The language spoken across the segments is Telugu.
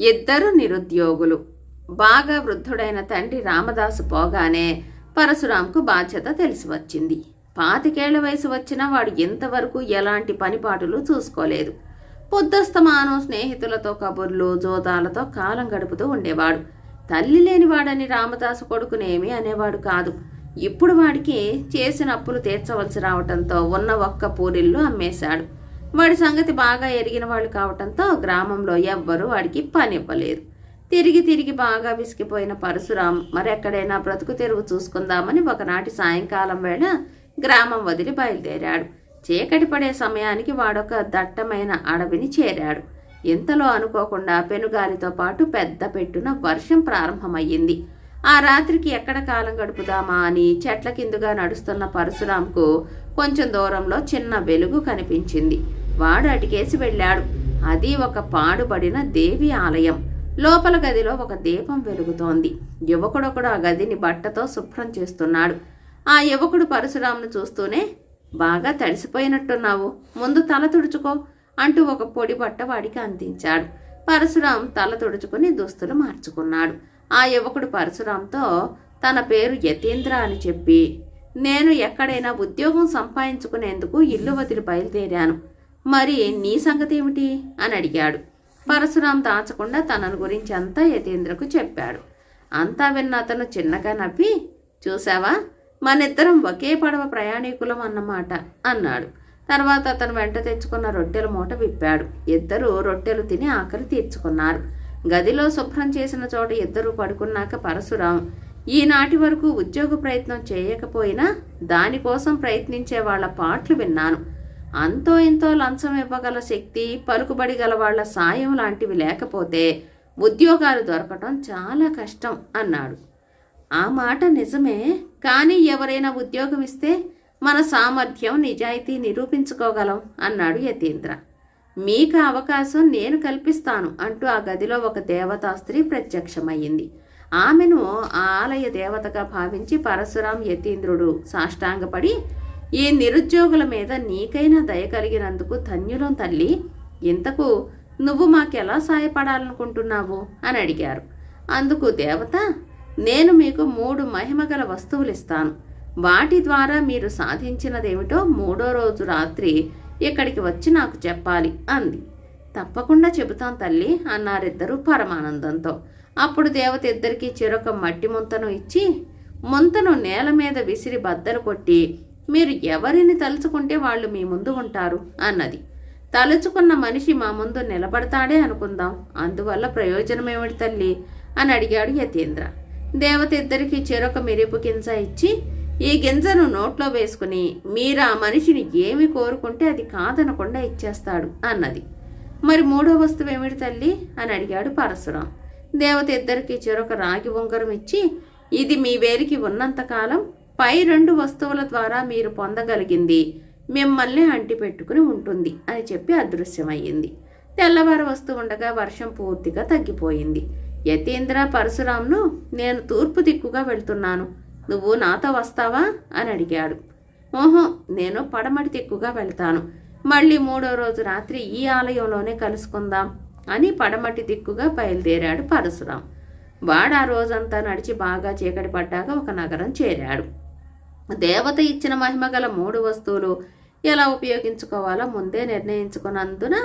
ఇద్దరు నిరుద్యోగులు. బాగా వృద్ధుడైన తండ్రి రామదాసు పోగానే పరశురాంకు బాధ్యత తెలిసి వచ్చింది. పాతికేళ్ళ వయసు వచ్చినా వాడు ఇంతవరకు ఎలాంటి పనిపాటులు చూసుకోలేదు. పొద్దస్తమానం స్నేహితులతో కబుర్లు జోదాలతో కాలం గడుపుతూ ఉండేవాడు. తల్లి లేనివాడని రామదాసు కొడుకునేమీ అనేవాడు కాదు. ఇప్పుడు వాడికి చేసిన అప్పులు తీర్చవలసి రావటంతో ఉన్న ఒక్క పూరిల్లు అమ్మేశాడు. వాడి సంగతి బాగా ఎరిగిన వాళ్ళు కావటంతో గ్రామంలో ఎవ్వరూ వాడికి పని ఇవ్వలేదు తిరిగి తిరిగి బాగా విసిగిపోయిన పరశురాం మరెక్కడైనా బ్రతుకు తెరువు చూసుకుందామని ఒకనాటి సాయంకాలం వేళ గ్రామం వదిలి బయలుదేరాడు. చీకటి పడే సమయానికి వాడొక దట్టమైన అడవిని చేరాడు. ఇంతలో అనుకోకుండా పెనుగాలితో పాటు పెద్ద పెట్టున వర్షం ప్రారంభమయ్యింది. ఆ రాత్రికి ఎక్కడ కాలం గడుపుదామా అని చెట్ల కిందుగా నడుస్తున్న పరశురాంకు కొంచెం దూరంలో చిన్న వెలుగు కనిపించింది. వాడు అటుకేసి వెళ్ళాడు. అది ఒక పాడుబడిన దేవి ఆలయం. లోపల గదిలో ఒక దీపం వెలుగుతోంది. యువకుడొకడు ఆ గదిని బట్టతో శుభ్రం చేస్తున్నాడు. ఆ యువకుడు పరశురామును చూస్తూనే బాగా తడిసిపోయినట్టున్నావు. ముందు తల తుడుచుకో అంటూ ఒక పొడి బట్ట వాడికి అందించాడు. పరశురాం తల తుడుచుకుని దుస్తులు మార్చుకున్నాడు. ఆ యువకుడు పరశురాంతో తన పేరు యతీంద్ర అని చెప్పి నేను ఎక్కడైనా ఉద్యోగం సంపాదించుకునేందుకు ఇల్లు వదిలి బయలుదేరాను. మరి నీ సంగతి ఏమిటి అని అడిగాడు. పరశురాం దాచకుండా తనను గురించి అంతా యతీంద్రకు చెప్పాడు. అంతా విన్న అతను చిన్నగా నవ్వి చూసావా మనిద్దరం ఒకే పడవ ప్రయాణికులం అన్నమాట అన్నాడు. తర్వాత అతను వెంట తెచ్చుకున్న రొట్టెల మూట విప్పాడు. ఇద్దరు రొట్టెలు తిని ఆకలి తీర్చుకున్నారు. గదిలో శుభ్రం చేసిన చోట ఇద్దరు పడుకున్నాక పరశురాం ఈనాటి వరకు ఉద్యోగ ప్రయత్నం చేయకపోయినా దానికోసం ప్రయత్నించే వాళ్ళ పాటలు విన్నాను. అంతో ఇంతో లంచం ఇవ్వగల శక్తి పలుకుబడి గల వాళ్ళ సాయం లాంటివి లేకపోతే ఉద్యోగాలు దొరకటం చాలా కష్టం అన్నాడు. ఆ మాట నిజమే కానీ ఎవరైనా ఉద్యోగం ఇస్తే మన సామర్థ్యం నిజాయితీ నిరూపించుకోగలం అన్నాడు యతీంద్ర. మీకు అవకాశం నేను కల్పిస్తాను అంటూ ఆ గదిలో ఒక దేవతా స్త్రీ ప్రత్యక్షమయ్యింది. ఆమెను ఆలయ దేవతగా భావించి పరశురాం యతీంద్రుడు సాష్టాంగపడి ఈ నిరుద్యోగుల మీద నీకైనా దయ కలిగినందుకు ధన్యులం తల్లి. ఇంతకు నువ్వు మాకెలా సాయపడాలనుకుంటున్నావు? అని అడిగారు. అందుకు దేవత నేను మీకు మూడు మహిమగల వస్తువులు ఇస్తాను వాటి ద్వారా మీరు సాధించినదేమిటో మూడో రోజు రాత్రి ఇక్కడికి వచ్చి నాకు చెప్పాలి అంది. తప్పకుండా చెబుతాం తల్లి అన్నారిద్దరూ పరమానందంతో. అప్పుడు దేవత ఇద్దరికీ చెరొక మట్టి ముంతను ఇచ్చి ముంతను నేల మీద విసిరి బద్దలు కొట్టి మీరు ఎవరిని తలుచుకుంటే వాళ్ళు మీ ముందు ఉంటారు అన్నది. తలుచుకున్న మనిషి మా ముందు నిలబడతాడే అనుకుందాం. అందువల్ల ప్రయోజనం ఏమిటి తల్లి? అని అడిగాడు యతీంద్ర. దేవత ఇద్దరికి చెరొక మెరుపు గింజ ఇచ్చి ఈ గింజను నోట్లో వేసుకుని మీరు ఆ మనిషిని ఏమి కోరుకుంటే అది కాదనకుండా ఇచ్చేస్తాడు అన్నది. మరి మూడో వస్తువు ఏమిటి తల్లి? అని అడిగాడు పరశురాం. దేవత ఇద్దరికి చెరొక రాగి ఉంగరం ఇచ్చి ఇది మీ వేలికి ఉన్నంతకాలం పై రెండు వస్తువుల ద్వారా మీరు పొందగలిగింది మిమ్మల్ని అంటి పెట్టుకుని ఉంటుంది అని చెప్పి అదృశ్యమయ్యింది. తెల్లవారు వస్తూ ఉండగా వర్షం పూర్తిగా తగ్గిపోయింది. యతీంద్ర పరశురాంను నేను తూర్పు దిక్కుగా వెళ్తున్నాను. నువ్వు నాతో వస్తావా? అని అడిగాడు. ఓహో నేను పడమటి దిక్కుగా వెళ్తాను. మళ్ళీ మూడో రోజు రాత్రి ఈ ఆలయంలోనే కలుసుకుందాం అని పడమటి దిక్కుగా బయలుదేరాడు పరశురాం వాడు ఆ రోజంతా నడిచి బాగా చీకటి పడ్డాక ఒక నగరం చేరాడు. దేవత ఇచ్చిన మహిమ గల మూడు వస్తువులు ఎలా ఉపయోగించుకోవాలో ముందే నిర్ణయించుకున్నందున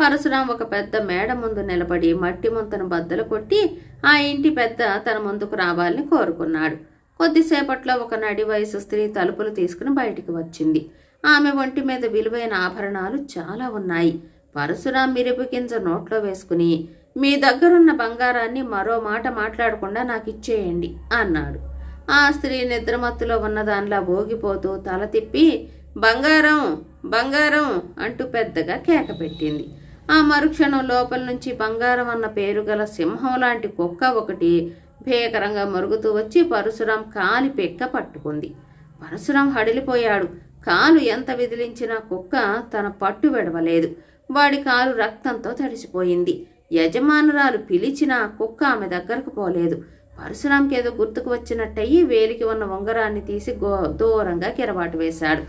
పరశురాం ఒక పెద్ద మేడ ముందు నిలబడి మట్టి ముంతను బద్దలు కొట్టి ఆ ఇంటి పెద్ద తన ముందుకు రావాలని కోరుకున్నాడు. కొద్దిసేపట్లో ఒక నడి వయసు స్త్రీ తలుపులు తీసుకుని బయటికి వచ్చింది. ఆమె ఒంటి మీద విలువైన ఆభరణాలు చాలా ఉన్నాయి. పరశురాం మిరపు కింద నోట్లో వేసుకుని మీ దగ్గరున్న బంగారాన్ని మరో మాట మాట్లాడకుండా నాకు ఇచ్చేయండి అన్నాడు. ఆ స్త్రీ నిద్రమత్తులో ఉన్న దానిలా ఊగిపోతూ తల తిప్పి బంగారం బంగారం అంటూ పెద్దగా కేక పెట్టింది. ఆ మరుక్షణం లోపల నుంచి బంగారం అన్న పేరు గల సింహం లాంటి కుక్క ఒకటి భీకరంగా మరుగుతూ వచ్చి పరశురాం కాలి పెక్క పట్టుకుంది. పరశురాం హడిలిపోయాడు. కాలు ఎంత విదిలించినా కుక్క తన పట్టు విడవలేదు. వాడి కాలు రక్తంతో తడిసిపోయింది. యజమానురాలు పిలిచినా కుక్క ఆమె దగ్గరకు పోలేదు. పరశురాంకి ఏదో గుర్తుకు వచ్చినట్టయి వేలికి ఉన్న ఉంగరాన్ని తీసి గో దూరంగా కిరబాటు వేశాడు.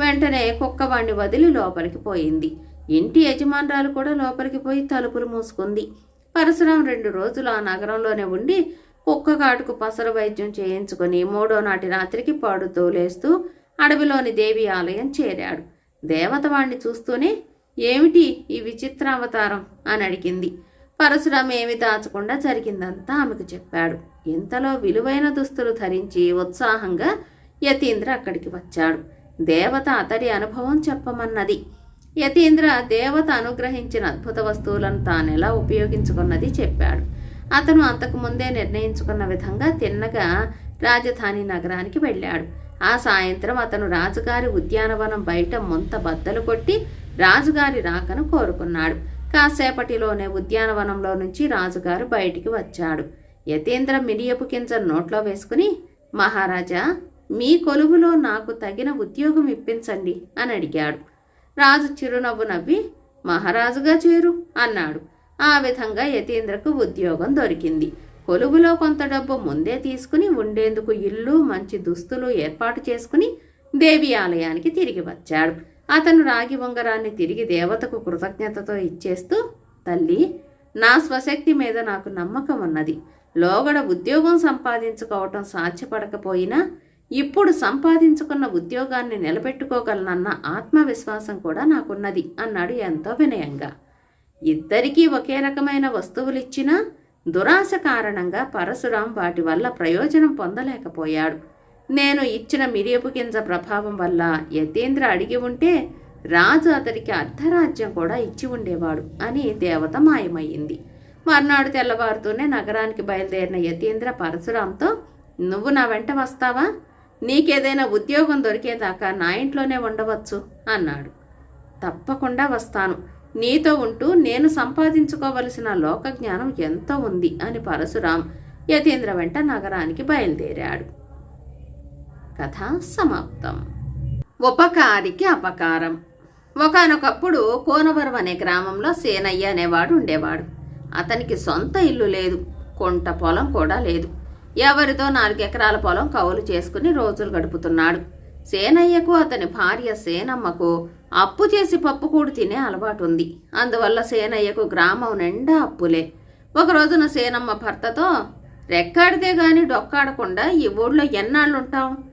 వెంటనే కుక్క వాణ్ణి వదిలి లోపలికి పోయింది. ఇంటి యజమానురాలు కూడా లోపలికి పోయి తలుపులు మూసుకుంది. పరశురాం రెండు రోజులు ఆ నగరంలోనే ఉండి కుక్క కాటుకు పసర వైద్యం చేయించుకొని మూడో నాటి రాత్రికి పాడుతూ లేస్తూ అడవిలోని దేవి ఆలయం చేరాడు. దేవత వాణ్ణి చూస్తూనే ఏమిటి ఈ విచిత్ర అవతారం? అని అడిగింది. పరశురామ ఏమి దాచకుండా జరిగిందంతా ఆమెకు చెప్పాడు. ఇంతలో విలువైన దుస్తులు ధరించి ఉత్సాహంగా యతీంద్ర అక్కడికి వచ్చాడు. దేవత అతడి అనుభవం చెప్పమన్నది. యతీంద్ర దేవత అనుగ్రహించిన అద్భుత వస్తువులను తానెలా ఉపయోగించుకున్నది చెప్పాడు. అతను అంతకు ముందే నిర్ణయించుకున్న విధంగా తిన్నగా రాజధాని నగరానికి వెళ్ళాడు. ఆ సాయంత్రం అతను రాజుగారి ఉద్యానవనం బయట ముంత బద్దలు కొట్టి రాజుగారి రాకను కోరుకున్నాడు. కాసేపటిలోనే ఉద్యానవనంలో నుంచి రాజుగారు బయటికి వచ్చాడు. యతీంద్ర మిరియపు కింజ నోట్లో వేసుకుని మహారాజా మీ కొలువులో నాకు తగిన ఉద్యోగం ఇప్పించండి అని అడిగాడు. రాజు చిరునవ్వు నవ్వి మహారాజుగా చేరు అన్నాడు. ఆ విధంగా యతీంద్రకు ఉద్యోగం దొరికింది. కొలువులో కొంత డబ్బు ముందే తీసుకుని ఉండేందుకు ఇల్లు మంచి దుస్తులు ఏర్పాటు చేసుకుని దేవి ఆలయానికి తిరిగి వచ్చాడు. అతను రాగి ఉంగరాన్ని తిరిగి దేవతకు కృతజ్ఞతతో ఇచ్చేస్తూ తల్లి నా స్వశక్తి మీద నాకు నమ్మకం ఉన్నది. లోగడ ఉద్యోగం సంపాదించుకోవటం సాధ్యపడకపోయినా ఇప్పుడు సంపాదించుకున్న ఉద్యోగాన్ని నిలబెట్టుకోగలనన్న ఆత్మవిశ్వాసం కూడా నాకున్నది అన్నాడు ఎంతో వినయంగా. ఇద్దరికీ ఒకే రకమైన వస్తువులిచ్చినా దురాశ కారణంగా పరశురాం వాటి వల్ల ప్రయోజనం పొందలేకపోయాడు. నేను ఇచ్చిన మిరియపు గింజ ప్రభావం వల్ల యతీంద్ర అడిగి ఉంటే రాజు అతడికి అర్ధరాజ్యం కూడా ఇచ్చి ఉండేవాడు అని దేవత మాయమయ్యింది. మర్నాడు తెల్లవారుతూనే నగరానికి బయలుదేరిన యతీంద్ర పరశురాంతో నువ్వు నా వెంట వస్తావా? నీకేదైనా ఉద్యోగం దొరికేదాకా నా ఇంట్లోనే ఉండవచ్చు అన్నాడు. తప్పకుండా వస్తాను. నీతో ఉంటూ నేను సంపాదించుకోవలసిన లోకజ్ఞానం ఎంతో ఉంది అని పరశురాం యతీంద్ర వెంట నగరానికి బయలుదేరాడు. కథ సమాప్తం. ఉపకారికి అపకారం. ఒకనొకప్పుడు కోనవరం అనే గ్రామంలో సేనయ్య అనేవాడు ఉండేవాడు. అతనికి సొంత ఇల్లు లేదు కొంట పొలం కూడా లేదు. ఎవరితో నాలుగెకరాల పొలం కౌలు చేసుకుని రోజులు గడుపుతున్నాడు. సేనయ్యకు అతని భార్య సేనమ్మకు అప్పు చేసి పప్పుకూడు తినే అలవాటు ఉంది అందువల్ల సేనయ్యకు గ్రామం నిండా అప్పులే. ఒక రోజున సేనమ్మ భర్తతో రెక్కాడితే గాని డొక్కాడకుండా ఈ ఊళ్ళో ఎన్నాళ్ళుంటాం?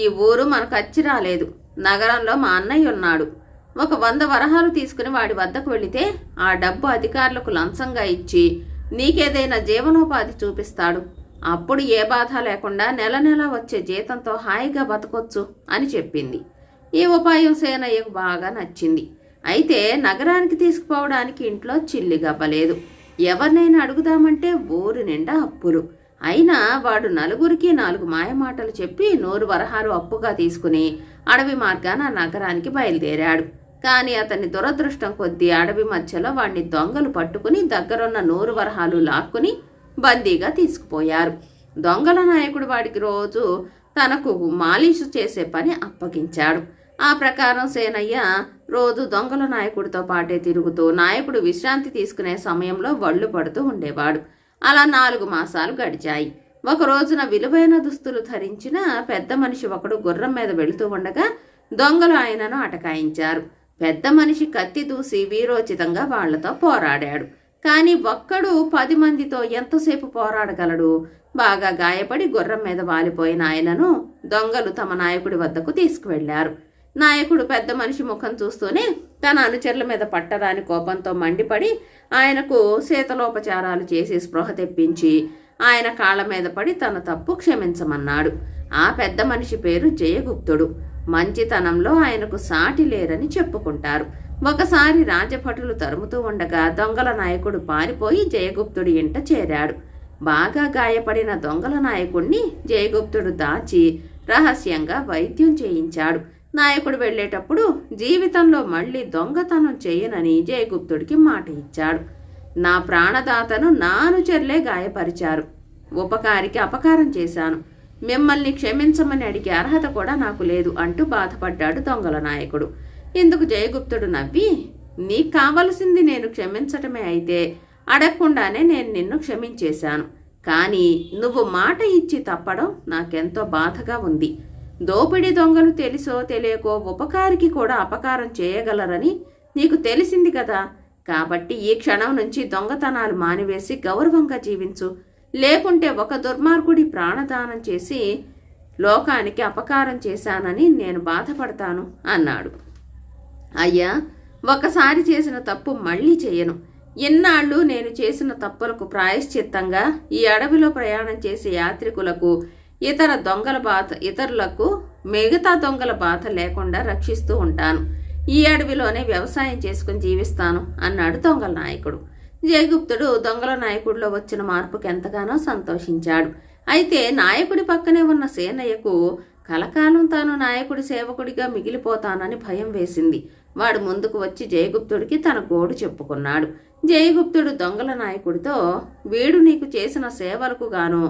ఈ ఊరు మనకు అచ్చి రాలేదు. నగరంలో మా అన్నయ్య ఉన్నాడు. ఒక వంద వరహాలు తీసుకుని వాడి వద్దకు వెళితే ఆ డబ్బు అధికారులకు లంచంగా ఇచ్చి నీకేదైనా జీవనోపాధి చూపిస్తాడు. అప్పుడు ఏ బాధ లేకుండా నెల నెల వచ్చే జీతంతో హాయిగా బతకొచ్చు అని చెప్పింది. ఈ ఉపాయం సేనయ్యకు బాగా నచ్చింది. అయితే నగరానికి తీసుకుపోవడానికి ఇంట్లో చిల్లి గవ్వలేదు. ఎవరినైనా అడుగుదామంటే ఊరు నిండా అప్పులు. అయినా వాడు నలుగురికి నాలుగు మాయమాటలు చెప్పి నోరు వరహాలు అప్పుగా తీసుకుని అడవి మార్గాన నగరానికి బయలుదేరాడు. కానీ అతని దురదృష్టం కొద్దీ అడవి మధ్యలో వాణ్ణి దొంగలు పట్టుకుని దగ్గరున్న నోరు వరహాలు లాక్కుని బందీగా తీసుకుపోయారు. దొంగల నాయకుడు వాడికి రోజు తనకు మాలిషు చేసే పని అప్పగించాడు. ఆ ప్రకారం సేనయ్య రోజు దొంగల నాయకుడితో పాటే తిరుగుతూ నాయకుడు విశ్రాంతి తీసుకునే సమయంలో వళ్ళు పడుతూ ఉండేవాడు. అలా నాలుగు మాసాలు గడిచాయి. ఒక రోజున విలువైన దుస్తులు ధరించిన పెద్ద మనిషి ఒకడు గుర్రం మీద వెళుతూ ఉండగా దొంగలు ఆయనను అటకాయించారు. పెద్ద మనిషి కత్తి దూసి వీరోచితంగా వాళ్ళతో పోరాడాడు. కానీ ఒక్కడు పది మందితో ఎంతసేపు పోరాడగలడు? బాగా గాయపడి గుర్రం మీద వాలిపోయిన ఆయనను దొంగలు తమ నాయకుడి వద్దకు తీసుకువెళ్ళారు. నాయకుడు పెద్ద మనిషి ముఖం చూస్తూనే తన అనుచరుల మీద పట్టరాని కోపంతో మండిపడి ఆయనకు శీతలోపచారాలు చేసి స్పృహ తెప్పించి ఆయన కాళ్ళ మీద పడి తన తప్పు క్షమించమన్నాడు. ఆ పెద్ద మనిషి పేరు జయగుప్తుడు. మంచితనంలో ఆయనకు సాటి లేరని చెప్పుకుంటారు. ఒకసారి రాజభటులు తరుముతూ ఉండగా దొంగల నాయకుడు పారిపోయి జయగుప్తుడి ఇంట చేరాడు. బాగా గాయపడిన దొంగల నాయకుణ్ణి జయగుప్తుడు దాచి రహస్యంగా వైద్యం చేయించాడు. నాయకుడు వెళ్ళేటప్పుడు జీవితంలో మళ్ళీ దొంగతనం చేయనని జయగుప్తుడికి మాట ఇచ్చాడు. నా ప్రాణదాతను నా అనుచరులే గాయపరిచారు. ఉపకారికి అపకారం చేశాను. మిమ్మల్ని క్షమించమని అడిగే అర్హత కూడా నాకు లేదు అంటూ బాధపడ్డాడు దొంగల నాయకుడు. ఇందుకు జయగుప్తుడు నవ్వి నీకు కావలసింది నేను క్షమించటమే అయితే అడగకుండానే నేను నిన్ను క్షమించేశాను. కానీ నువ్వు మాట ఇచ్చి తప్పడం నాకెంతో బాధగా ఉంది. దోపిడీ దొంగలు తెలుసో తెలియకో ఉపకారికి కూడా అపకారం చేయగలరని నీకు తెలిసింది కదా. కాబట్టి ఈ క్షణం నుంచి దొంగతనాలు మానివేసి గౌరవంగా జీవించు. లేకుంటే ఒక దుర్మార్గుడి ప్రాణదానం చేసి లోకానికి అపకారం చేశానని నేను బాధపడతాను అన్నాడు. అయ్యా ఒకసారి చేసిన తప్పు మళ్ళీ చేయను. ఇన్నాళ్ళు నేను చేసిన తప్పులకు ప్రాయశ్చిత్తంగా ఈ అడవిలో ప్రయాణం చేసే యాత్రికులకు ఇతర దొంగల బాధ ఇతరులకు మిగతా దొంగల బాధ లేకుండా రక్షిస్తూ ఉంటాను. ఈ అడవిలోనే వ్యవసాయం చేసుకుని జీవిస్తాను అన్నాడు దొంగల నాయకుడు. జయగుప్తుడు దొంగల నాయకుడిలో వచ్చిన మార్పుకి ఎంతగానో సంతోషించాడు. అయితే నాయకుడి పక్కనే ఉన్న సేనయ్యకు కలకాలం తాను నాయకుడి సేవకుడిగా మిగిలిపోతానని భయం వేసింది. వాడు ముందుకు వచ్చి జయగుప్తుడికి తన గోడు చెప్పుకున్నాడు. జయగుప్తుడు దొంగల నాయకుడితో వీడు నీకు చేసిన సేవలకు గాను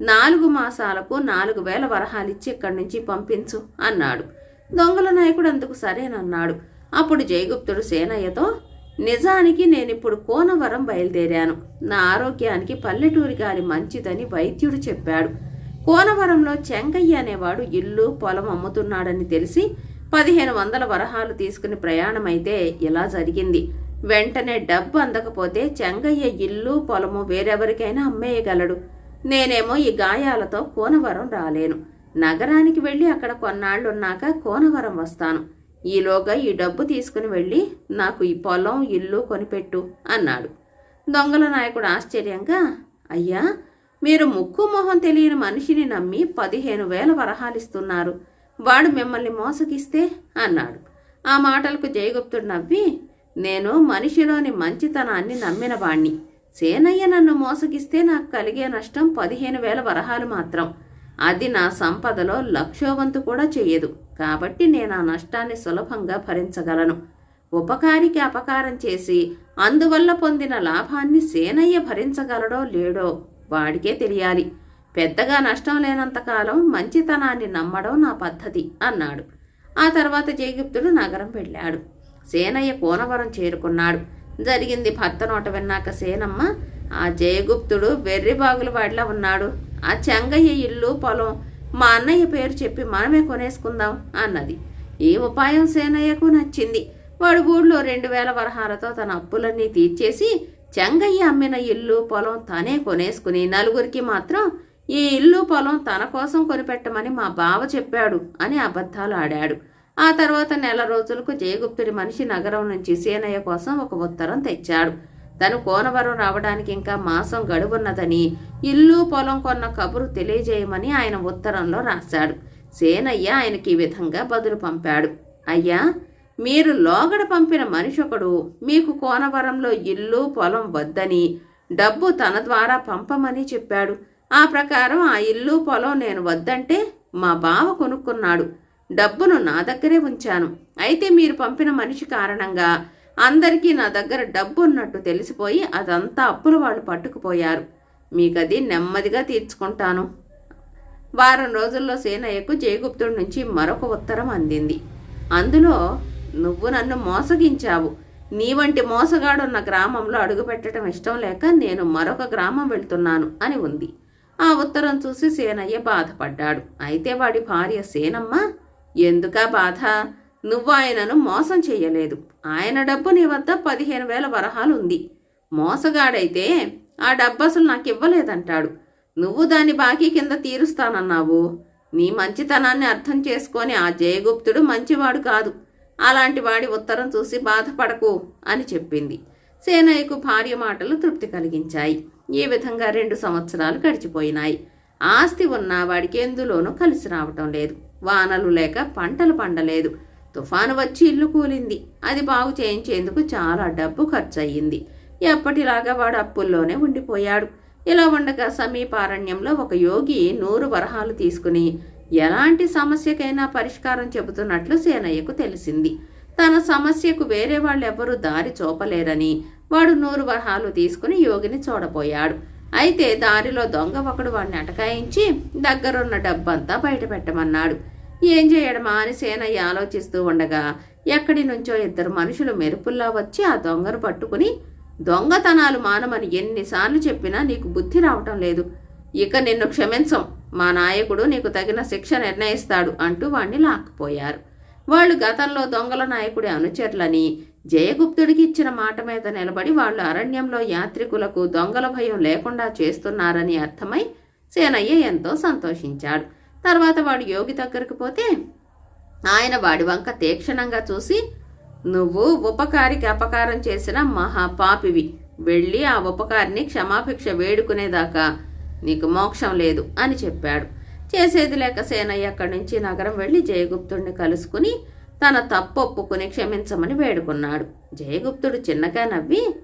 నాలుగు మాసాలకు నాలుగు వేల వరహాలిచ్చి ఇక్కడి నుంచి పంపించు అన్నాడు. దొంగల నాయకుడు అందుకు సరేనన్నాడు. అప్పుడు జయగుప్తుడు సేనయ్యతో నిజానికి నేనిప్పుడు కోనవరం బయలుదేరాను. నా ఆరోగ్యానికి పల్లెటూరి గారి మంచిదని వైద్యుడు చెప్పాడు. కోనవరంలో చెంగయ్య అనేవాడు ఇల్లు పొలం అమ్ముతున్నాడని తెలిసి పదిహేను వందల వరహాలు తీసుకుని ప్రయాణమైతే ఇలా జరిగింది. వెంటనే డబ్బు అందకపోతే చెంగయ్య ఇల్లు పొలము వేరెవరికైనా అమ్మేయగలడు. నేనేమో ఈ గాయాలతో కోనవరం రాలేను. నగరానికి వెళ్ళి అక్కడ కొన్నాళ్ళున్నాక కోనవరం వస్తాను. ఈలోగా ఈ డబ్బు తీసుకుని వెళ్ళి నాకు ఈ పొలం ఇల్లు కొనిపెట్టు అన్నాడు. దొంగల నాయకుడు ఆశ్చర్యంగా అయ్యా మీరు ముక్కు మొహం తెలియని మనిషిని నమ్మి పదిహేను వేల వరహాలిస్తున్నారు. వాడు మిమ్మల్ని మోసగిస్తే? అన్నాడు. ఆ మాటలకు జయగుప్తుడు నవ్వి నేను మనిషిలోని మంచితనాన్ని నమ్మిన వాణ్ణి. సేనయ్య నన్ను మోసగిస్తే నాకు కలిగే నష్టం పదిహేను వేల వరహాలు మాత్రం. అది నా సంపదలో లక్షోవంతు కూడా చెయ్యదు కాబట్టి నేను ఆ నష్టాన్ని సులభంగా భరించగలను. ఉపకారికి అపకారం చేసి అందువల్ల పొందిన లాభాన్ని సేనయ్య భరించగలడో లేడో వాడికే తెలియాలి. పెద్దగా నష్టం లేనంతకాలం మంచితనాన్ని నమ్మడం నా పద్ధతి అన్నాడు. ఆ తర్వాత జయగుప్తుడు నగరం వెళ్ళాడు సేనయ్య కోనవరం చేరుకున్నాడు. జరిగింది. భర్త నోట విన్నాక సేనమ్మ ఆ జయగుప్తుడు వెర్రిబాగుల వాడిలా ఉన్నాడు. ఆ చెంగయ్య ఇల్లు పొలం మా అన్నయ్య పేరు చెప్పి మనమే కొనేసుకుందాం అన్నది. ఈ ఉపాయం సేనయ్యకు నచ్చింది. వాడు ఊళ్ళో రెండు వేల వరహాలతో తన అప్పులన్నీ తీర్చేసి చెంగయ్య అమ్మిన ఇల్లు పొలం తనే కొనేసుకుని నలుగురికి మాత్రం ఈ ఇల్లు పొలం తన కోసం కొనిపెట్టమని మా బావ చెప్పాడు అని అబద్ధాలు ఆడాడు. ఆ తర్వాత నెల రోజులకు జయగుప్తుడి మనిషి నగరం నుంచి సేనయ్య కోసం ఒక ఉత్తరం తెచ్చాడు. తను కోనవరం రావడానికి ఇంకా మాసం గడువున్నదని ఇల్లు పొలం కొన్న కబురు తెలియజేయమని ఆయన ఉత్తరంలో రాశాడు. సేనయ్య ఆయనకి ఈ విధంగా బదులు పంపాడు. అయ్యా మీరు లోగడ పంపిన మనిషి ఒకడు మీకు కోనవరంలో ఇల్లు పొలం వద్దని డబ్బు తన ద్వారా పంపమని చెప్పాడు. ఆ ప్రకారం ఆ ఇల్లు పొలం నేను వద్దంటే మా బావ కొనుక్కున్నాడు. డబ్బును నా దగ్గరే ఉంచాను. అయితే మీరు పంపిన మనిషి కారణంగా అందరికీ నా దగ్గర డబ్బు ఉన్నట్టు తెలిసిపోయి అదంతా అప్పుల వాళ్ళు పట్టుకుపోయారు. మీకది నెమ్మదిగా తీర్చుకుంటాను. వారం రోజుల్లో సేనయ్యకు జయగుప్తుడి నుంచి మరొక ఉత్తరం అందింది. అందులో నువ్వు నన్ను మోసగించావు. నీ వంటి మోసగాడున్న గ్రామంలో అడుగుపెట్టడం ఇష్టం లేక నేను మరొక గ్రామం వెళ్తున్నాను అని ఉంది. ఆ ఉత్తరం చూసి సేనయ్య బాధపడ్డాడు. అయితే వాడి భార్య సేనమ్మ ఎందుకా బాధ? నువ్వు ఆయనను మోసం చేయలేదు ఆయన డబ్బు నీ వద్ద పదిహేను వేల వరహాలు ఉంది మోసగాడైతే ఆ డబ్బు అసలు నాకు ఇవ్వలేదంటాడు నువ్వు దాని బాకీ కింద తీరుస్తానన్నావు. నీ మంచితనాన్ని అర్థం చేసుకొని ఆ జయగుప్తుడు మంచివాడు కాదు. అలాంటి వాడి ఉత్తరం చూసి బాధపడకు అని చెప్పింది. సేనయ్యకు భార్య మాటలు తృప్తి కలిగించాయి. ఈ విధంగా రెండు సంవత్సరాలు గడిచిపోయినాయి. ఆస్తి ఉన్న వాడికి ఎందులోనూ కలిసి రావటం లేదు. వానలు లేక పంటలు పండలేదు. తుఫాను వచ్చి ఇల్లు కూలింది. అది బాగు చేయించేందుకు చాలా డబ్బు ఖర్చు అయ్యింది ఎప్పటిలాగా వాడు అప్పుల్లోనే ఉండిపోయాడు. ఇలా ఉండగా సమీపారణ్యంలో ఒక యోగి నూరు వరహాలు తీసుకుని ఎలాంటి సమస్యకైనా పరిష్కారం చెబుతున్నట్లు సేనయ్యకు తెలిసింది. తన సమస్యకు వేరే వాళ్ళెవ్వరూ దారి చూపలేరని వాడు నూరు వరహాలు తీసుకుని యోగిని చూడబోయాడు. అయితే దారిలో దొంగ ఒకడు వాడిని అటకాయించి దగ్గరున్న డబ్బంతా బయట పెట్టమన్నాడు ఏం చేయడమా అని సేనయ్య ఆలోచిస్తూ ఉండగా ఎక్కడి నుంచో ఇద్దరు మనుషులు మెరుపుల్లా వచ్చి ఆ దొంగను పట్టుకుని దొంగతనాలు మానమని ఎన్నిసార్లు చెప్పినా నీకు బుద్ధి రావటం లేదు. ఇక నిన్ను క్షమించం మా నాయకుడు నీకు తగిన శిక్ష నిర్ణయిస్తాడు అంటూ వాణ్ణి లాక్కుపోయారు. వాళ్ళు గతంలో దొంగల నాయకుడి అనుచరులని జయగుప్తుడికి ఇచ్చిన మాట మీద నిలబడి వాళ్ళు అరణ్యంలో యాత్రికులకు దొంగల భయం లేకుండా చేస్తున్నారని అర్థమై సేనయ్య ఎంతో సంతోషించాడు. తర్వాత వాడు యోగి దగ్గరకు పోతే ఆయన వాడి వంక తీక్షణంగా చూసి నువ్వు ఉపకారికి అపకారం చేసిన మహాపాపివి. వెళ్ళి ఆ ఉపకారిని క్షమాభిక్ష వేడుకునేదాకా నీకు మోక్షం లేదు అని చెప్పాడు. చేసేది లేక సేనయ్య అక్కడి నుంచి నగరం వెళ్ళి జయగుప్తుడిని కలుసుకుని తన తప్పు ఒప్పుకుని క్షమించమని వేడుకున్నాడు. జయగుప్తుడు చిన్నగా నవ్వి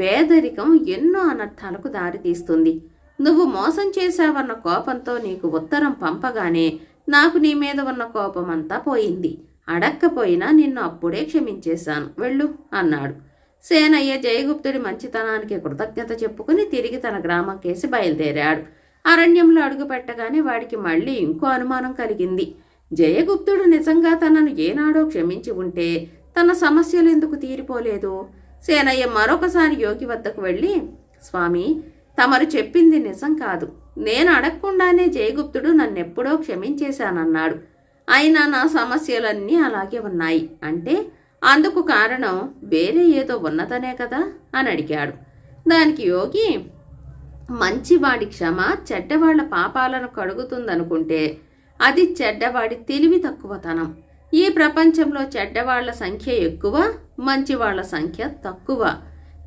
పేదరికం ఎన్నో అనర్థాలకు దారితీస్తుంది నువ్వు మోసం చేశావన్న కోపంతో నీకు ఉత్తరం పంపగానే నాకు నీ మీద ఉన్న కోపమంతా పోయింది. అడక్కపోయినా నిన్ను అప్పుడే క్షమించేశాను. వెళ్ళు అన్నాడు. సేనయ్య జయగుప్తుడి మంచితనానికి కృతజ్ఞత చెప్పుకుని తిరిగి తన గ్రామం కేసి బయలుదేరాడు. అరణ్యంలో అడుగు పెట్టగానే వాడికి మళ్ళీ ఇంకో అనుమానం కలిగింది. జయగుప్తుడు నిజంగా తనను ఏనాడో క్షమించి ఉంటే తన సమస్యలు ఎందుకు తీరిపోలేదు? సేనయ్య మరొకసారి యోగి వద్దకు వెళ్ళి స్వామి తమరు చెప్పింది నిజం కాదు. నేను అడగకుండానే జయగుప్తుడు నన్నెప్పుడో క్షమించేశానన్నాడు. అయినా నా సమస్యలన్నీ అలాగే ఉన్నాయి. అంటే అందుకు కారణం వేరే ఏదో ఉన్నదనే కదా? అని అడిగాడు. దానికి యోగి మంచివాడి క్షమ చెడ్డవాళ్ళ పాపాలను కడుగుతుందనుకుంటే అది చెడ్డవాడి తెలివి తక్కువతనం. ఈ ప్రపంచంలో చెడ్డవాళ్ళ సంఖ్య ఎక్కువ మంచివాళ్ళ సంఖ్య తక్కువ.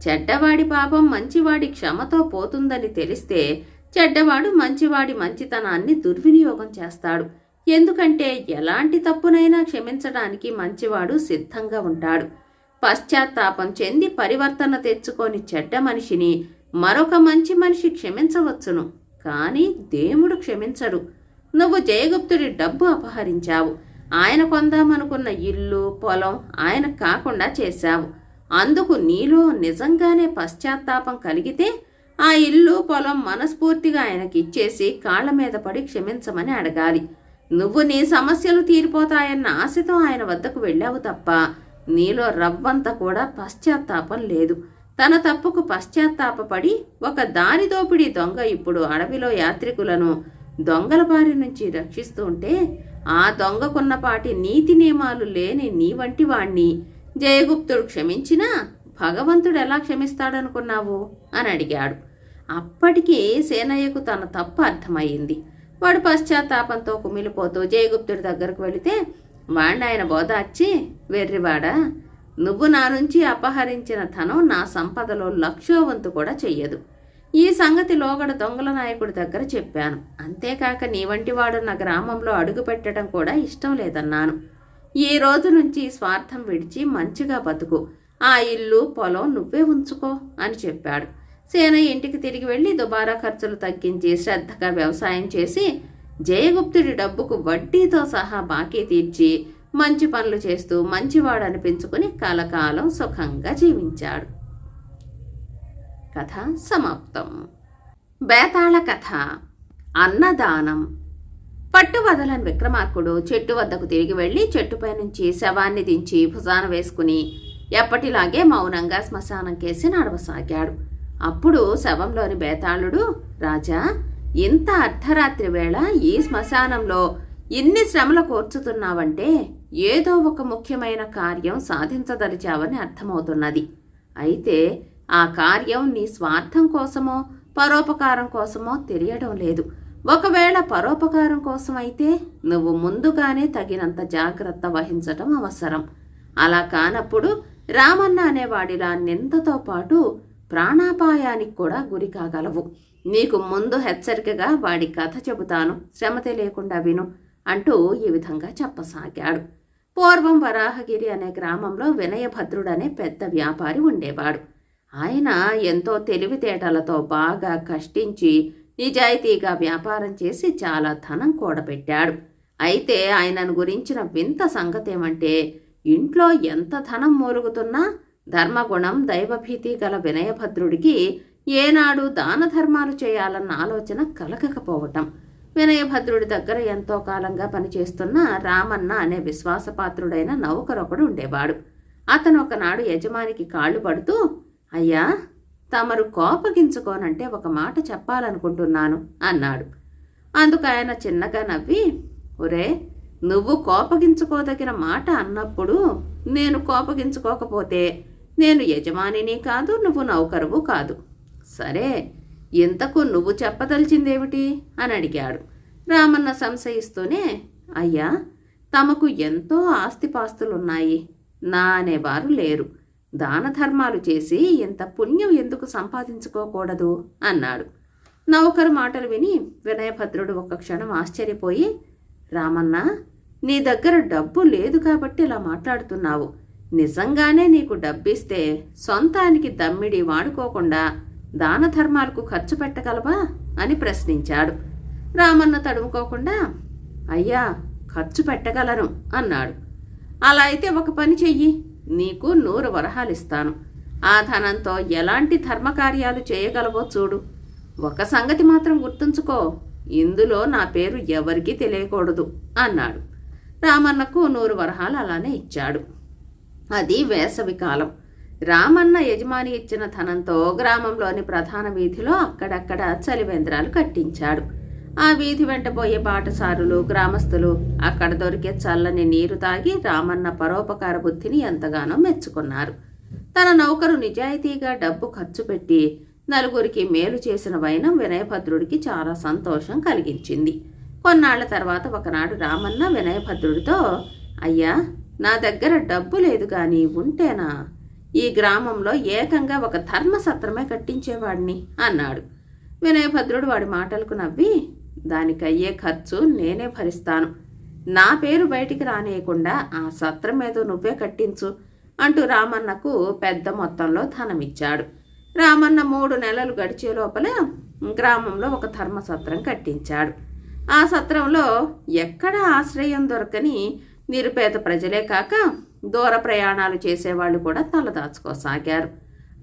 చెడ్డవాడి పాపం మంచివాడి క్షమతో పోతుందని తెలిస్తే చెడ్డవాడు మంచివాడి మంచితనాన్ని దుర్వినియోగం చేస్తాడు. ఎందుకంటే ఎలాంటి తప్పునైనా క్షమించడానికి మంచివాడు సిద్ధంగా ఉంటాడు. పశ్చాత్తాపం చెంది పరివర్తన తెచ్చుకొని చెడ్డ మనిషిని మరొక మంచి మనిషి క్షమించవచ్చును. కానీ దేవుడు క్షమించడు. నువ్వు జయగుప్తుడి డబ్బు అపహరించావు. ఆయన కొందామనుకున్న ఇల్లు పొలం ఆయన కాకుండా చేశావు. అందుకు నీలో నిజంగానే పశ్చాత్తాపం కలిగితే ఆ ఇల్లు పొలం మనస్ఫూర్తిగా ఆయనకి ఇచ్చేసి కాళ్ళ మీద పడి క్షమించమని అడగాలి. నువ్వు నీ సమస్యలు తీరిపోతాయన్న ఆశతో ఆయన వద్దకు వెళ్ళావు తప్ప నీలో రవ్వంత కూడా పశ్చాత్తాపం లేదు. తన తప్పుకు పశ్చాత్తాపడి ఒక దారి దోపిడీ దొంగ ఇప్పుడు అడవిలో యాత్రికులను దొంగల బారి నుంచి రక్షిస్తూ ఉంటే ఆ దొంగకున్నపాటి నీతి నియమాలు లేని నీ వంటి వాణ్ణి. జయగుప్తుడు క్షమించినా భగవంతుడు ఎలా క్షమిస్తాడనుకున్నావు? అని అడిగాడు. అప్పటికి సేనయ్యకు తన తప్పు అర్థమయ్యింది. వాడు పశ్చాత్తాపంతో కుమిలిపోతూ జయగుప్తుడి దగ్గరకు వెళితే వాణ్ణి ఆయన బోధాచ్చి వెర్రివాడా? నువ్వు నా నుంచి అపహరించిన ధనం నా సంపదలో లక్షోవంతు కూడా చెయ్యదు. ఈ సంగతి లోగడ దొంగల నాయకుడి దగ్గర చెప్పాను. అంతేకాక నీ వంటి వాడు నా గ్రామంలో అడుగు పెట్టడం కూడా ఇష్టం లేదన్నాను. ఈ రోజు నుంచి స్వార్థం విడిచి మంచిగా బతుకు. ఆ ఇల్లు పొలం నువ్వే ఉంచుకో అని చెప్పాడు. సేన ఇంటికి తిరిగి వెళ్ళి దుబారా ఖర్చులు తగ్గించి శ్రద్ధగా వ్యవసాయం చేసి జయగుప్తుడి డబ్బుకు వడ్డీతో సహా బాకీ తీర్చి మంచి పనులు చేస్తూ మంచివాడు అనిపించుకుని కలకాలం సుఖంగా జీవించాడు. కథ సమాప్తం. బేతాళ కథ అన్నదానం. పట్టు వదలని విక్రమార్కుడు చెట్టు వద్దకు తిరిగి వెళ్ళి చెట్టుపై నుంచి శవాన్ని దించి భుజాన వేసుకుని ఎప్పటిలాగే మౌనంగా శ్మశానం కేసి నడవసాగాడు. అప్పుడు శవంలోని బేతాళుడు రాజా ఇంత అర్ధరాత్రి వేళ ఈ శ్మశానంలో ఇన్ని శ్రమలు కోర్చుతున్నావంటే ఏదో ఒక ముఖ్యమైన కార్యం సాధించదలిచావని అర్థమవుతున్నది. అయితే ఆ కార్యం నీ స్వార్థం కోసమో పరోపకారం కోసమో తెలియడం లేదు. ఒకవేళ పరోపకారం కోసం అయితే నువ్వు ముందుగానే తగినంత జాగ్రత్త వహించటం అవసరం. అలా కానప్పుడు రామన్న అనేవాడిలా నిందతో పాటు ప్రాణాపాయానికి కూడా గురి కాగలవు. నీకు ముందు హెచ్చరికగా వాడి కథ చెబుతాను. శ్రమ తెలియకుండా విను అంటూ ఈ విధంగా చెప్పసాగాడు. పూర్వం వరాహగిరి అనే గ్రామంలో వినయభద్రుడనే పెద్ద వ్యాపారి ఉండేవాడు. ఆయన ఎంతో తెలివితేటలతో బాగా కష్టించి నిజాయితీగా వ్యాపారం చేసి చాలా ధనం కూడబెట్టాడు. అయితే ఆయనను గురించిన వింత సంగతేమంటే ఇంట్లో ఎంత ధనం మూలుగుతున్నా ధర్మగుణం దైవభీతి గల వినయభద్రుడికి ఏనాడు దాన ధర్మాలు చేయాలన్న ఆలోచన కలగకపోవటం. వినయభద్రుడి దగ్గర ఎంతో కాలంగా పనిచేస్తున్న రామన్న అనే విశ్వాసపాత్రుడైన నౌకరొకడు ఉండేవాడు. అతను ఒకనాడు యజమానికి కాళ్ళు పడుతూ అయ్యా తమరు కోపగించుకోనంటే ఒక మాట చెప్పాలనుకుంటున్నాను అన్నాడు. అందుకు ఆయన చిన్నగా నవ్వి ఒరే నువ్వు కోపగించుకోదగిన మాట అన్నప్పుడు నేను కోపగించుకోకపోతే నేను యజమానిని కాదు నువ్వు నౌకరువు కాదు. సరే ఇంతకు నువ్వు చెప్పదలిచిందేమిటి? అని అడిగాడు. రామన్న సంశయిస్తూనే అయ్యా తమకు ఎంతో ఆస్తిపాస్తులున్నాయి నా అనేవారు లేరు. దాన ధర్మాలు చేసి ఇంత పుణ్యం ఎందుకు సంపాదించుకోకూడదు అన్నాడు. నౌకరు మాటలు విని వినయభద్రుడు ఒక్క క్షణం ఆశ్చర్యపోయి రామన్న నీ దగ్గర డబ్బు లేదు కాబట్టి ఇలా మాట్లాడుతున్నావు. నిజంగానే నీకు డబ్బిస్తే సొంతానికి దమ్మిడి వాడుకోకుండా దాన ధర్మాలకు ఖర్చు పెట్టగలవా? అని ప్రశ్నించాడు. రామన్న తడుముకోకుండా అయ్యా ఖర్చు పెట్టగలను అన్నాడు. అలా అయితే ఒక పని చెయ్యి. నీకు నూరు వరహాలిస్తాను. ఆ ధనంతో ఎలాంటి ధర్మకార్యాలు చేయగలవో చూడు. ఒక సంగతి మాత్రం గుర్తుంచుకో ఇందులో నా పేరు ఎవరికీ తెలియకూడదు అన్నాడు. రామన్నకు నూరు వరహాలు అలానే ఇచ్చాడు. అది వేసవి కాలం. రామన్న యజమాని ఇచ్చిన ధనంతో గ్రామంలోని ప్రధాన వీధిలో అక్కడక్కడ చలివేంద్రాలు కట్టించాడు. ఆ వీధి వెంట పోయే బాటసారులు గ్రామస్తులు అక్కడ దొరికే చల్లని నీరు తాగి రామన్న పరోపకార బుద్ధిని ఎంతగానో మెచ్చుకున్నారు. తన నౌకరు నిజాయితీగా డబ్బు ఖర్చు పెట్టి నలుగురికి మేలు చేసిన వైనం వినయభద్రుడికి చాలా సంతోషం కలిగించింది. కొన్నాళ్ళ తర్వాత ఒకనాడు రామన్న వినయభద్రుడితో అయ్యా నా దగ్గర డబ్బు లేదు కానీ ఉంటేనా? ఈ గ్రామంలో ఏకంగా ఒక ధర్మసత్రమే కట్టించేవాడిని అన్నాడు. వినయభద్రుడు వాడి మాటలకు నవ్వి దానికయ్యే ఖర్చు నేనే భరిస్తాను. నా పేరు బయటికి రానేయకుండా ఆ సత్రం ఏదో నువ్వే కట్టించు అంటూ రామన్నకు పెద్ద మొత్తంలో ధనమిచ్చాడు. రామన్న మూడు నెలలు గడిచే లోపల గ్రామంలో ఒక ధర్మసత్రం కట్టించాడు. ఆ సత్రంలో ఎక్కడ ఆశ్రయం దొరకని నిరుపేద ప్రజలే కాక దూర ప్రయాణాలు చేసేవాళ్ళు కూడా తలదాచుకోసాగారు.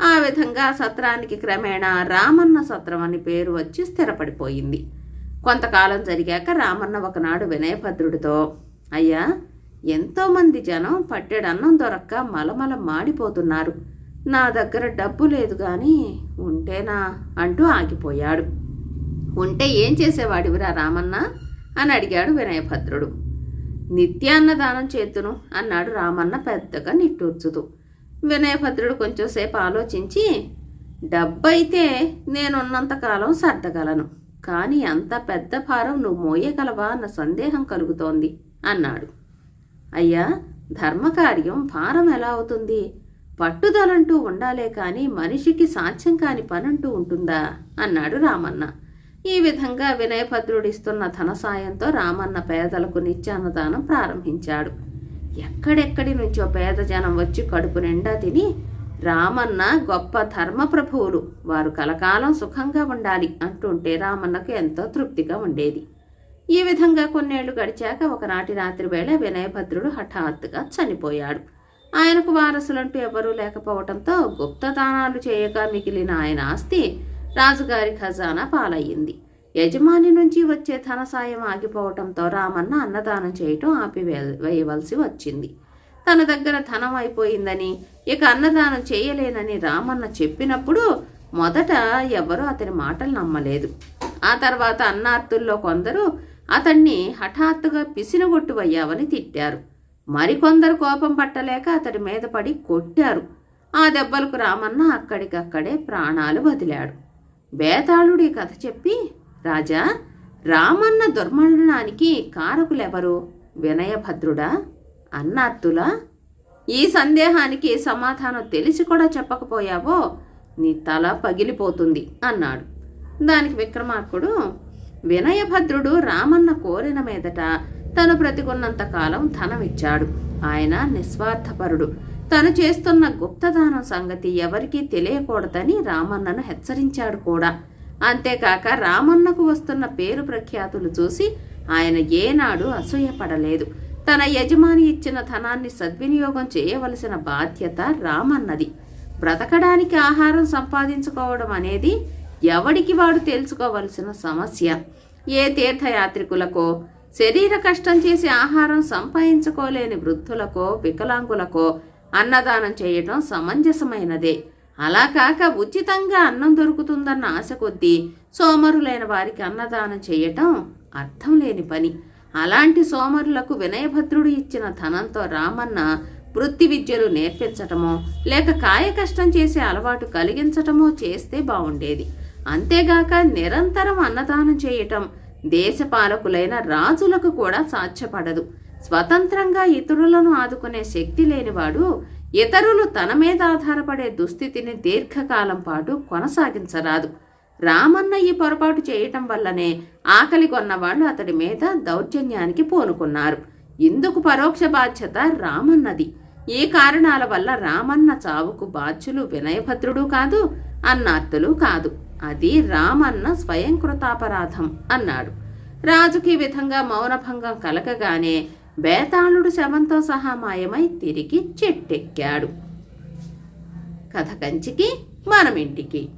ఆ విధంగా సత్రానికి క్రమేణా రామన్న సత్రం అని పేరు వచ్చి స్థిరపడిపోయింది. కొంతకాలం జరిగాక రామన్న ఒకనాడు వినయభద్రుడితో అయ్యా ఎంతోమంది జనం పట్టెడన్నం దొరక్క మలమల మాడిపోతున్నారు. నా దగ్గర డబ్బు లేదు కానీ ఉంటేనా? అంటూ ఆగిపోయాడు. ఉంటే ఏం చేసేవాడివిరా రామన్న? అని అడిగాడు వినయభద్రుడు. నిత్యాన్నదానం చేతును అన్నాడు రామన్న పెద్దగా నిట్టూర్చుతూ. వినయభద్రుడు కొంచెంసేపు ఆలోచించి డబ్బైతే నేనున్నంతకాలం సర్దగలను. కానీ అంత పెద్ద భారం నువ్వు మోయగలవా అన్న సందేహం కలుగుతోంది అన్నాడు. అయ్యా ధర్మకార్యం భారం ఎలా అవుతుంది? పట్టుదలంటూ ఉండాలే కాని మనిషికి సాధ్యం కాని పనంటూ ఉంటుందా? అన్నాడు రామన్న. ఈ విధంగా వినయభద్రుడిస్తున్న ధన సాయంతో రామన్న పేదలకు నిత్యాన్నదానం ప్రారంభించాడు. ఎక్కడెక్కడి నుంచో పేద జనం వచ్చి కడుపు నిండా తిని రామన్న గొప్ప ధర్మప్రభువులు వారు కలకాలం సుఖంగా ఉండాలి అంటుంటే రామన్నకు ఎంతో తృప్తిగా ఉండేది. ఈ విధంగా కొన్నేళ్ళు గడిచాక ఒకనాటి రాత్రి వేళ వినయభద్రుడు హఠాత్తుగా చనిపోయాడు. ఆయనకు వారసులంటూ ఎవరూ లేకపోవడంతో గుప్తదానాలు చేయక మిగిలిన ఆయన ఆస్తి రాజుగారి ఖజానా పాలయ్యింది. యజమాని నుంచి వచ్చే ధన సాయం ఆగిపోవటంతో రామన్న అన్నదానం చేయటం ఆపివేయవలసి వచ్చింది. తన దగ్గర ధనం అయిపోయిందని ఇక అన్నదానం చేయలేనని రామన్న చెప్పినప్పుడు మొదట ఎవరూ అతని మాటలు నమ్మలేదు. ఆ తర్వాత అన్నార్తుల్లో కొందరు అతన్ని హఠాత్తుగా పిసినగొట్టువయ్యావని తిట్టారు. మరికొందరు కోపం పట్టలేక అతడి మీద పడి కొట్టారు. ఆ దెబ్బలకు రామన్న అక్కడికక్కడే ప్రాణాలు వదిలాడు. బేతాళుడి కథ చెప్పి రాజా రామన్న దుర్మరణానికి కారకులెవరు? వినయభద్రుడా? అన్నార్తులా ఈ సందేహానికి సమాధానం తెలిసి కూడా చెప్పకపోయావో నీ తల పగిలిపోతుంది అన్నాడు. దానికి విక్రమార్కుడు వినయభద్రుడు రామన్న కోరిన మీదట తను బ్రతికున్నంత కాలం ధనమిచ్చాడు. ఆయన నిస్వార్థపరుడు. తను చేస్తున్న గుప్తదానం సంగతి ఎవరికీ తెలియకూడదని రామన్నను హెచ్చరించాడు కూడా. అంతేకాక రామన్నకు వస్తున్న పేరు ప్రఖ్యాతులు చూసి ఆయన ఏనాడు అసూయపడలేదు. తన యజమాని ఇచ్చిన ధనాన్ని సద్వినియోగం చేయవలసిన బాధ్యత రామన్నది. బ్రతకడానికి ఆహారం సంపాదించుకోవడం అనేది ఎవడికి వాడు తెలుసుకోవలసిన సమస్య. ఏ తీర్థయాత్రికులకో శరీర కష్టం చేసి ఆహారం సంపాదించుకోలేని వృద్ధులకో వికలాంగులకో అన్నదానం చేయటం సమంజసమైనదే. అలా కాక ఉచితంగా అన్నం దొరుకుతుందన్న ఆశ కొద్దీ సోమరులైన వారికి అన్నదానం చేయటం అర్థం లేని పని. అలాంటి సోమరులకు వినయభద్రుడు ఇచ్చిన ధనంతో రామన్న వృత్తి విద్యలు నేర్పించటమో లేక కాయ కష్టం చేసే అలవాటు కలిగించటమో చేస్తే బాగుండేది అంతేగాక నిరంతరం అన్నదానం చేయటం దేశపాలకులైన రాజులకు కూడా సాధ్యపడదు. స్వతంత్రంగా ఇతరులను ఆదుకునే శక్తి లేనివాడు ఇతరులు తన మీద ఆధారపడే దుస్థితిని దీర్ఘకాలం పాటు కొనసాగించరాదు. రామన్న ఈ పొరపాటు చేయటం వల్లనే ఆకలి కొన్నవాళ్ళు అతడి మీద దౌర్జన్యానికి పూనుకున్నారు. ఇందుకు పరోక్ష బాధ్యత రామన్నది. ఈ కారణాల వల్ల రామన్న చావుకు బాధ్యులు వినయభద్రుడు కాదు అన్నార్తులు కాదు. అది రామన్న స్వయంకృతాపరాధం అన్నాడు. రాజుకి విధంగా మౌనభంగం కలగగానే బేతాళుడు శవంతో సహా మాయమై తిరిగి చెట్టెక్కాడు. కథ కంచికి మనమింటికి.